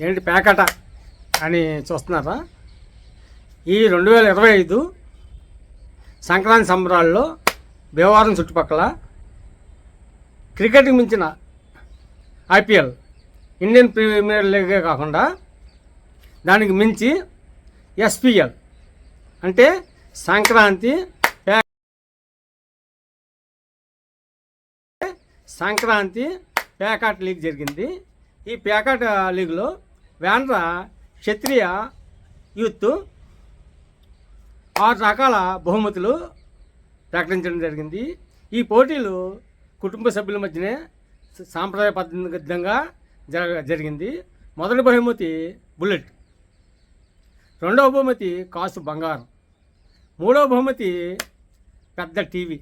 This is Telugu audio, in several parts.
ఏంటి పేకట అని చూస్తున్నారా? ఈ రెండు వేల ఇరవై ఐదు సంక్రాంతి సంబరాల్లో భీమవరం చుట్టుపక్కల క్రికెట్కి మించిన ఐపీఎల్ ఇండియన్ ప్రీమియర్ లీగే కాకుండా దానికి మించి ఎస్పీఎల్ అంటే సంక్రాంతి సంక్రాంతి పేకాట్ లీగ్ జరిగింది. ఈ పేకాట్ లీగ్లో వేండ్ర క్షత్రియ యూత్ ఆరు రకాల బహుమతులు ప్రకటించడం జరిగింది. ఈ పోటీలు కుటుంబ సభ్యుల మధ్యనే సాంప్రదాయ పద్ధతిగా జరగ జరిగింది. మొదటి బహుమతి బుల్లెట్ రెండవ బహుమతి కాసు బంగారం మూడవ బహుమతి పెద్ద టీవీ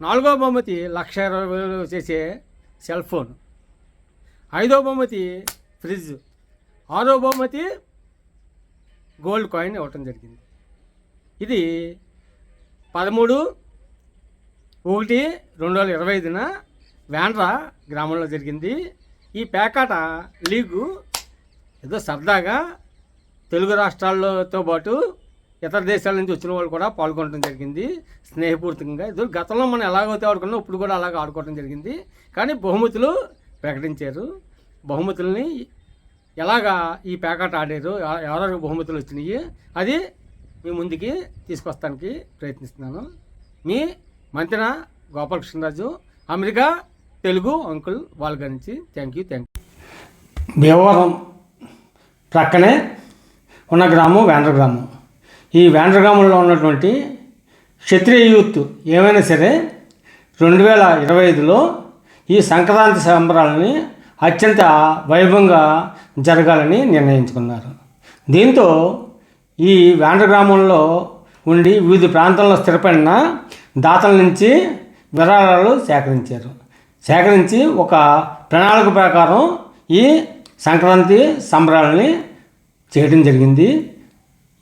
నాలుగవ బహుమతి లక్ష ఇరవై వేలు చేసే సెల్ ఫోన్. ఐదో బహుమతి ఫ్రిడ్జ్ ఆరో బహుమతి గోల్డ్ కాయిన్ ఇవ్వటం జరిగింది. ఇది పదమూడు ఒకటి రెండు వేల ఇరవై ఐదున వేండ్ర గ్రామంలో జరిగింది. ఈ పేకాట లీగు ఏదో సరదాగా తెలుగు రాష్ట్రాలతో పాటు ఇతర దేశాల నుంచి వచ్చిన వాళ్ళు కూడా పాల్గొనడం జరిగింది. స్నేహపూర్తికంగా ఇది గతంలో మనం ఎలాగైతే ఆడుకున్నాం ఇప్పుడు కూడా అలాగ ఆడుకోవడం జరిగింది. కానీ బహుమతులు ప్రకటించారు. బహుమతుల్ని ఎలాగా ఈ పేకాట ఆడారు ఎవరెవరు బహుమతులు వచ్చినాయి అది మీ ముందుకి తీసుకొస్తానికి ప్రయత్నిస్తున్నాను. మీ మంతెన గోపాలకృష్ణరాజు అమెరికా తెలుగు అంకుల్ వాళ్ళ గురించి thank you thank you Bhimavaram ప్రక్కనే ఉన్న గ్రామం వేండ్ర గ్రామం ఈ వేండ్ర గ్రామంలో ఉన్నటువంటి క్షత్రియ యూత్ ఏమైనా సరే రెండు వేల ఇరవై ఐదులో ఈ సంక్రాంతి సంబరాలని అత్యంత వైభవంగా జరగాలని నిర్ణయించుకున్నారు. దీంతో ఈ వేండ్ర గ్రామంలో ఉండి వివిధ ప్రాంతాల్లో స్థిరపడిన దాతల నుంచి విరాళాలు సేకరించారు. సేకరించి ఒక ప్రణాళిక ప్రకారం ఈ సంక్రాంతి సంబరాలని చేయడం జరిగింది.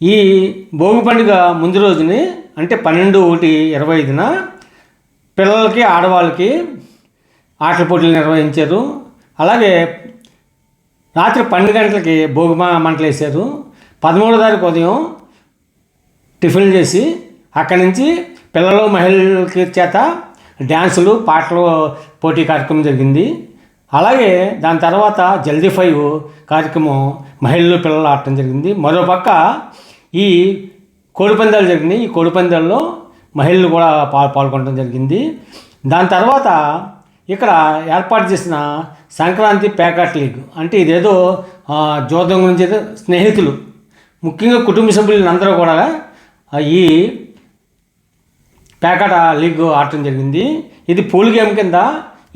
ఈ భోగి పండుగ ముందు రోజుని అంటే పన్నెండు ఒకటి ఇరవై ఐదున పిల్లలకి ఆడవాళ్ళకి ఆటల పోటీలు నిర్వహించారు. అలాగే రాత్రి పన్నెండు గంటలకి భోగిమా మంటలు వేశారు. పదమూడో తారీఖు ఉదయం టిఫిన్ చేసి అక్కడి నుంచి పిల్లలు మహిళలకి చేత డ్యాన్సులు పాటలు పోటీ కార్యక్రమం జరిగింది. అలాగే దాని తర్వాత జల్దీ ఫైవ్ కార్యక్రమం మహిళలు పిల్లలు ఆడటం జరిగింది. మరోపక్క ఈ కోడిపందాలు జరిగినాయి. ఈ కోడిపందాల్లో మహిళలు కూడా పా పాల్గొనడం జరిగింది. దాని తర్వాత ఇక్కడ ఏర్పాటు చేసిన సంక్రాంతి ప్యాకెట్ లీగ్ అంటే ఇదేదో జోదం గురించి ఏదో స్నేహితులు ముఖ్యంగా కుటుంబ సభ్యులను అందరూ కూడా ఈ ప్యాకెట్ లీగ్ ఆడటం జరిగింది. ఇది పూల్ గేమ్ కింద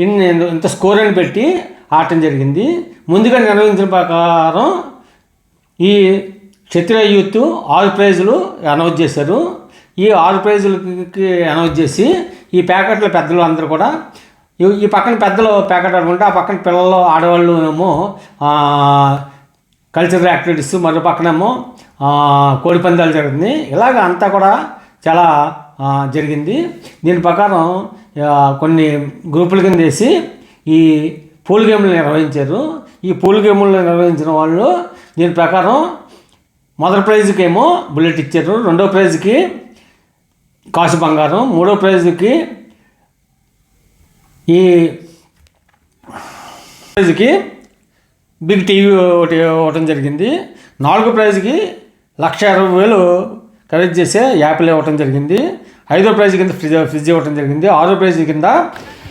ఇన్ని ఇంత స్కోర్ అని పెట్టి ఆడటం జరిగింది. ముందుగా నిర్వహించిన ప్రకారం ఈ క్షత్రియ యూత్ ఆరు ప్రైజులు అనౌన్స్ చేశారు. ఈ ఆరు ప్రైజులకి అనౌన్స్ చేసి ఈ ప్యాకెట్ల పెద్దలు అందరూ కూడా ఈ- పక్కన పెద్దలు ప్యాకెట్ ఆడుకుంటే ఆ పక్కన పిల్లలు ఆడవాళ్ళు ఏమో కల్చరల్ యాక్టివిటీస్ మరో పక్కనేమో కోడి పందాలు జరుగుతుంది. ఇలాగ అంతా కూడా చాలా జరిగింది. దీని ప్రకారం కొన్ని గ్రూపుల కింద వేసి ఈ పూల్ గేమ్లు నిర్వహించారు. ఈ పూల్ గేమ్లు నిర్వహించిన వాళ్ళు దీని ప్రకారం మొదటి ప్రైజ్కి ఏమో బుల్లెట్ ఇచ్చారు. రెండో ప్రైజ్కి కాసు బంగారం. మూడో ప్రైజ్కి ఈ ప్రైజ్కి బిగ్ టీవీ ఒకటి ఇవ్వటం జరిగింది. నాలుగు ప్రైజ్కి లక్ష ఇరవై వేలు ఖరీదు చేసే యాపిల్ ఇవ్వటం జరిగింది. ఐదో ప్రైజ్ కింద ఫ్రిడ్జ్ ఫ్రిడ్జ్ ఇవ్వటం జరిగింది. ఆరో ప్రైజ్ కింద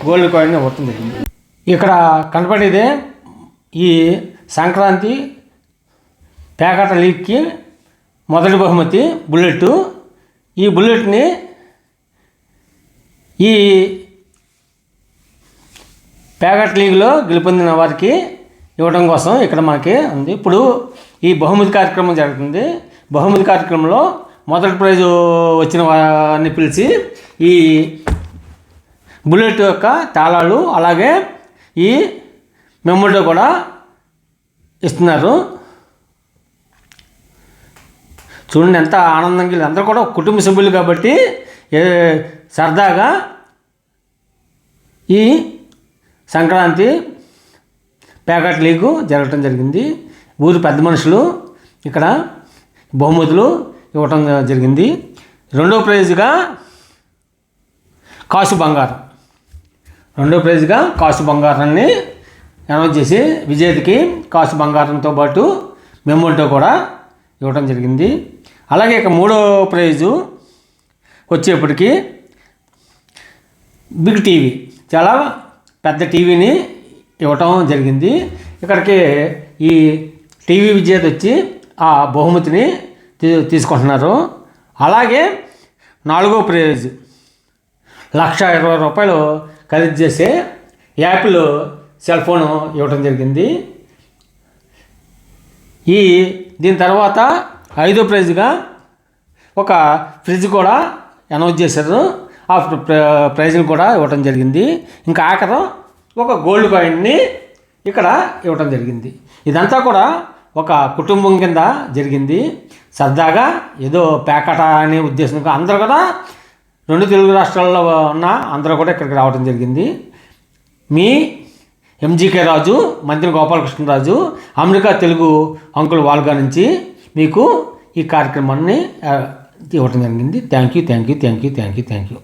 గోల్డ్ కాయిన్ ఇవ్వటం జరిగింది. ఇక్కడ కనపడేదే ఈ సంక్రాంతి పేకాట లీగ్కి మొదటి బహుమతి బుల్లెట్ ఈ బుల్లెట్ని ఈ పేగట్ లీగ్లో గెలుపొందిన వారికి ఇవ్వడం కోసం ఇక్కడ మనకి ఉంది. ఇప్పుడు ఈ బహుమతి కార్యక్రమం జరుగుతుంది. బహుమతి కార్యక్రమంలో మొదటి ప్రైజు వచ్చిన వారిని పిలిచి ఈ బుల్లెట్ యొక్క తాళాలు అలాగే ఈ మెమోటో కూడా ఇస్తున్నారు. చూడండి ఎంత ఆనందంగా వీళ్ళు అందరూ కూడా కుటుంబ సభ్యులు కాబట్టి సరదాగా ఈ సంక్రాంతి ప్యాకెట్ లీగు జరగటం జరిగింది. ఊరి పెద్ద మనుషులు ఇక్కడ బహుమతులు ఇవ్వటం జరిగింది. రెండో ప్రైజ్గా కాసు బంగారం. రెండో ప్రైజ్గా కాసు బంగారాన్ని అనౌన్స్ చేసి విజేతకి కాసు బంగారంతో పాటు మెమోల్టో కూడా ఇవ్వడం జరిగింది. అలాగే ఇక మూడో ప్రైజు వచ్చేప్పటికి బిగ్ టీవీ. చాలా పెద్ద టీవీని ఇవ్వటం జరిగింది. ఇక్కడికి ఈ టీవీ విజేత వచ్చి ఆ బహుమతిని తీ తీసుకుంటున్నారు. అలాగే నాలుగో ప్రైజ్ లక్ష ఇరవై రూపాయలు ఖరీదు చేసే యాపిల్ సెల్ ఫోన్ ఇవ్వటం జరిగింది. ఈ దీని తర్వాత ఐదో ప్రైజ్గా ఒక ఫ్రిడ్జ్ కూడా అనౌన్స్ చేశారు. ఆఫ్టర్ ప్ర- ప్రైజ్ని కూడా ఇవ్వటం జరిగింది. ఇంకా ఆఖరు ఒక గోల్డ్ కాయిన్ని ఇక్కడ ఇవ్వటం జరిగింది. ఇదంతా కూడా ఒక కుటుంబం కింద జరిగింది. సరదాగా ఏదో పేకట అనే ఉద్దేశంతో అందరూ కూడా రెండు తెలుగు రాష్ట్రాల్లో ఉన్న అందరూ కూడా ఇక్కడికి రావడం జరిగింది. మీ ఎంజీకే రాజు మంత్రి గోపాలకృష్ణరాజు అమెరికా తెలుగు అంకుల్ వాల్గా నుంచి మీకు ఈ కార్యక్రమాన్ని ఇవ్వడం ఇవ్వటం జరిగింది. Thank you thank you thank you thank you thank you